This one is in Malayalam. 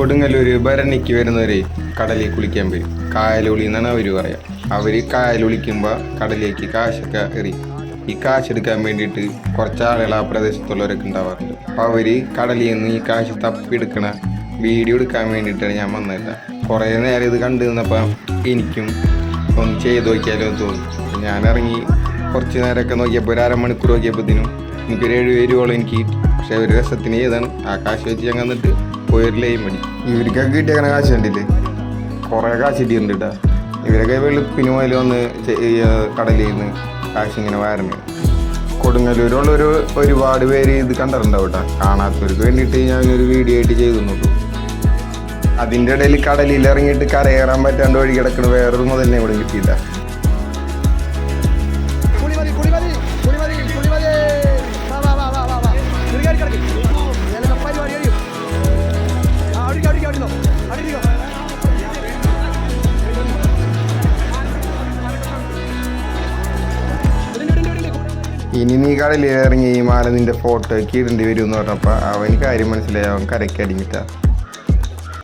കൊടുങ്ങല്ലൂര് ഭരണിക്ക് വരുന്നവരെ കടലിൽ കുളിക്കാൻ വരും. കായലുളി എന്നാണ് അവർ പറയാം അവർ കായലൊളിക്കുമ്പോൾ കടലിലേക്ക് കാശൊക്കെ എറി ഈ കാശ് എടുക്കാൻ വേണ്ടിയിട്ട് കുറച്ച് ആളുകൾ ആ പ്രദേശത്തുള്ളവരൊക്കെ ഉണ്ടാവാറുണ്ട്. അപ്പോൾ അവർ കടലിൽ നിന്ന് ഈ കാശ് തപ്പിയെടുക്കണ വീഡിയോ എടുക്കാൻ വേണ്ടിയിട്ടാണ് ഞാൻ വന്നത് കുറേ നേരം ഇത് കണ്ടു നിന്നപ്പോൾ എനിക്കും ഒന്ന് ചെയ്ത് നോക്കിയാലോ തോന്നി. ഞാനിറങ്ങി കുറച്ച് നേരമൊക്കെ നോക്കിയപ്പോൾ ഒരു അരമണിക്കൂർ നോക്കിയപ്പോഴത്തേനും എനിക്കൊരു ഏഴ് പേരുവോളം എനിക്ക് പക്ഷെ ഒരു രസത്തിന് ചെയ്താണ് ആ കാശ് വെച്ച് ഞങ്ങൾ വന്നിട്ട് പോയൊരു മടി ഇവർക്കൊക്കെ കിട്ടിയ കാശ് കണ്ടില്ലേ? കുറേ കാശ് കിട്ടിയിട്ടുണ്ട് കേട്ടോ ഇവരൊക്കെ വെളുപ്പിന് മുതൽ വന്ന് കടലിൽ നിന്ന് കാശ് ഇങ്ങനെ വാരണേ കൊടുങ്ങല്ലൂരുള്ളൊരു ഒരുപാട് പേര് ഇത് കണ്ടിട്ടുണ്ടാവും കേട്ടോ കാണാത്തവർക്ക് വേണ്ടിയിട്ട് ഞാൻ ഒരു വീഡിയോ ആയിട്ട് ചെയ്തുന്നുള്ളൂ. അതിന്റെ ഇടയിൽ കടലിൽ ഇറങ്ങിയിട്ട് കരയേറാൻ പറ്റാണ്ട് വഴി കിടക്കണ വേറൊരു മുതലിനെ ഇവിടെ കിട്ടിയില്ല ഇനി നീ കടലിൽ ഇറങ്ങി ഈ മാല നിന്റെ ഫോട്ടോയ്ക്ക് ഇടേണ്ടി വരും എന്ന് പറഞ്ഞപ്പോൾ അവന് കാര്യം മനസ്സിലായി. അവൻ കരയ്ക്ക് അടിങ്ങിട്ടാ